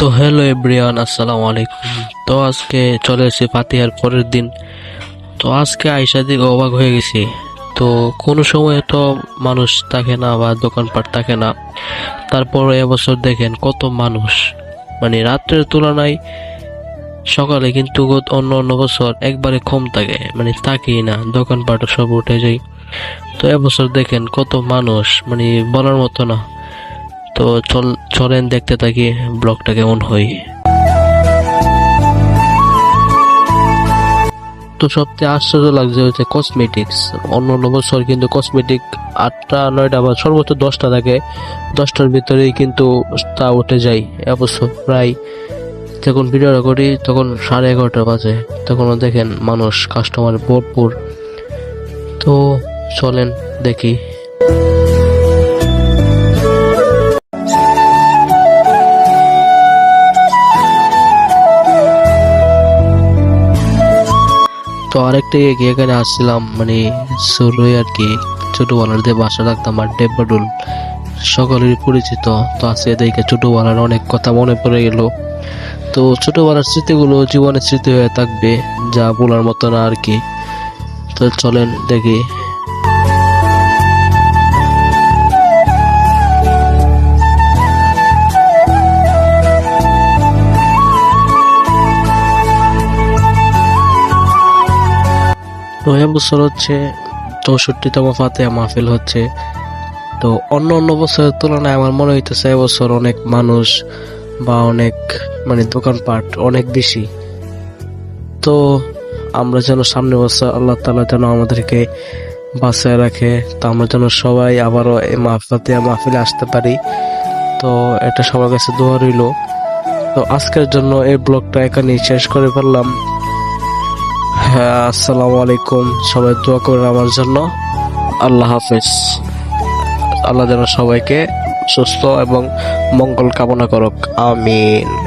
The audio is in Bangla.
তো হ্যালো এভরিওয়ান, আসসালামু আলাইকুম। তো আজকে চলে এসেছি ফাতিহার পরের দিন। তো আজকে আইসা দিকে অবাক হয়ে গেছি। তো কোনো সময় তো মানুষ থাকে না বা দোকানপাট থাকে না। তারপর এবছর দেখেন কত মানুষ। মানে রাত্রের তুলনায় সকালে কিন্তু অন্য অন্য বছর একবারে কম থাকে। মানে থাকেই না দোকানপাট সব উঠে যায়। তো এবছর দেখেন কত মানুষ। মানে বলার মতো না। তো চল, চলেন দেখতে থাকি ব্লগটা কেমন হয়। তো সবচেয়ে আশ্চর্য লাগছে হচ্ছে কসমেটিক্স অন্য অন্য বছর কিন্তু কসমেটিক আটটা, নয়টা বা সর্বোচ্চ দশটা থাকে, দশটার ভিতরেই কিন্তু তা উঠে যায় এবছর প্রায় যখন ভিডিওটা করি তখন সাড়ে এগারোটা বাজে, তখনও দেখেন মানুষ কাস্টমার ভরপুর। তো চলেন দেখি। তো আরেকটা এগিয়ে এখানে আসছিলাম মানে শুরুই আর কি। ছোটো বলারদের বাসা রাখতাম আর ডেবাডুল সকলেরই পরিচিত। তো আজকে দেখে ছোটোবেলার অনেক কথা মনে পড়ে গেল। তো ছোটোবেলার স্মৃতিগুলো জীবনের স্মৃতি হয়ে থাকবে, যা বলার মতো না আর কি। তো চলেন দেখি তো বছর হচ্ছে, চৌষট্টিতম ফাতেহা মাহফিল হচ্ছে। তো অন্য অন্য বছরের তুলনায় আমার মনে হইতেছে এবছর অনেক মানুষ বা অনেক মানে দোকানপাট অনেক বেশি। তো আমরা যেন সামনে বছর আল্লাহ তালা যেন আমাদেরকে বাঁচায় রাখে, তো আমরা যেন সবাই আবারও এই মাহফাতিয়া মাহফিলে আসতে পারি। তো এটা সবার কাছে দোয়া রইল। তো আজকের জন্য এই ব্লগটা এখানেই শেষ করে ফেললাম। হ্যাঁ আসসালামু আলাইকুম। সবাই দোয়া করেন আমার জন্য। আল্লাহ হাফেজ। আল্লাহ যেন সবাইকে সুস্থ এবং মঙ্গল কামনা করুক। আমিন।